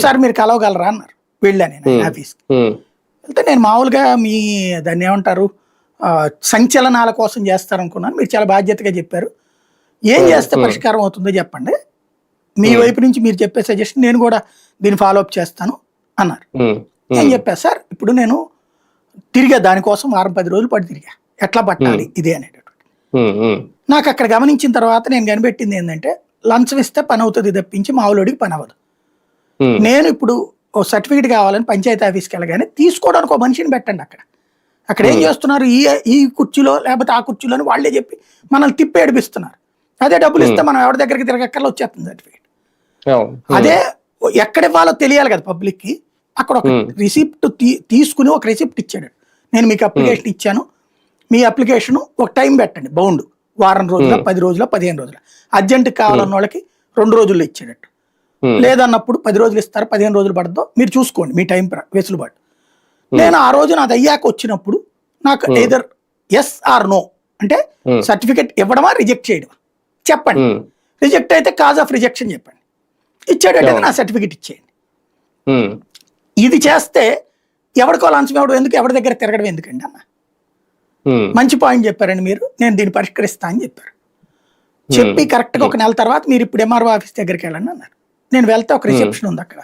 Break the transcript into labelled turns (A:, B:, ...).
A: Sir మీరు కలవగలరా? అన్నారు. వెళ్ళాను నేను. ఆఫీస్కి.
B: ఉమ్,
A: వెళ్తే నేను మామూలుగా మీ దాన్ని ఏమంటారు సంచలనాల కోసం చేస్తారనుకున్నాను. మీరు చాలా బాధ్యతగా చెప్పారు. ఏం చేస్తే. పరిష్కారం అవుతుందో చెప్పండి. మీ. వైపు నుంచి మీరు చెప్పే సజెషన్ నేను కూడా దీన్ని ఫాలో అప్ చేస్తాను అన్నారు. నేను
B: ఉమ్,
A: చెప్పా సార్ ఇప్పుడు నేను తిరిగా దానికోసం వారం పది రోజులు పడి తిరిగా. ఎట్లా పట్టాలి ఇదే అనేటటువంటి నాకు అక్కడ గమనించిన తర్వాత నేను కనిపెట్టింది ఏంటంటే లంచం ఇస్తే పని అవుతుంది తప్పించి మామూలుడికి పని అవ్వదు. నేను ఇప్పుడు ఓ సర్టిఫికేట్ కావాలని పంచాయతీ ఆఫీస్కి వెళ్ళగానే తీసుకోవడానికి ఒక మనిషిని పెట్టండి అక్కడ. అక్కడ ఏం
B: Hmm.
A: చేస్తున్నారు? ఈ ఈ కుర్చీలో లేకపోతే ఆ కుర్చీలో అని వాళ్ళే చెప్పి మనల్ని తిప్పి ఏడిపిస్తున్నారు. అదే డబ్బులు ఇస్తే మనం ఎవరి దగ్గరికి తిరగక్కర్లో వచ్చేస్తుంది సర్టిఫికేట్. అదే ఎక్కడ ఇవ్వాలో తెలియాలి కదా పబ్లిక్కి అక్కడ ఒక
B: Hmm.
A: రిసిప్ట్ తీసుకుని ఒక రిసిప్ట్ ఇచ్చాడు. నేను మీకు అప్లికేషన్ ఇచ్చాను. మీ అప్లికేషన్ ఒక టైం పెట్టండి బౌండ్. వారం రోజుల
B: Hmm.
A: పది రోజుల పదిహేను రోజుల. అర్జెంట్ కావాలన్న వాళ్ళకి రెండు రోజుల్లో ఇచ్చేటట్టు.
B: ఉమ్,
A: లేదన్నప్పుడు పది రోజులు ఇస్తారు పదిహేను రోజులు పడద్దో మీరు చూసుకోండి మీ టైం వెసులుబాటు. నేను ఆ రోజు నాది అయ్యాక వచ్చినప్పుడు నాకు
B: Hmm.
A: Either S R no అంటే
B: Hmm.
A: సర్టిఫికెట్ ఇవ్వడమా రిజెక్ట్ చేయడమా? చెప్పండి. రిజెక్ట్ అయితే కాజ్ ఆఫ్ రిజెక్షన్ చెప్పండి. ఇచ్చేటట్టు
B: Yeah.
A: నా సర్టిఫికెట్ ఇచ్చేయండి. ఇది చేస్తే ఎవరికో లంచం ఇవ్వడం ఎందుకు ఎవరి దగ్గర తిరగడం ఎందుకండి అన్న? మంచి పాయింట్ చెప్పారండి మీరు నేను దీన్ని పరిష్కరిస్తా అని చెప్పారు. చెప్పి కరెక్ట్గా ఒక నెల తర్వాత మీరు ఇప్పుడు ఎంఆర్ఓ ఆఫీస్ దగ్గరికి వెళ్ళండి అన్నారు. నేను వెళ్తే ఒక రిసెప్షన్ ఉంది అక్కడ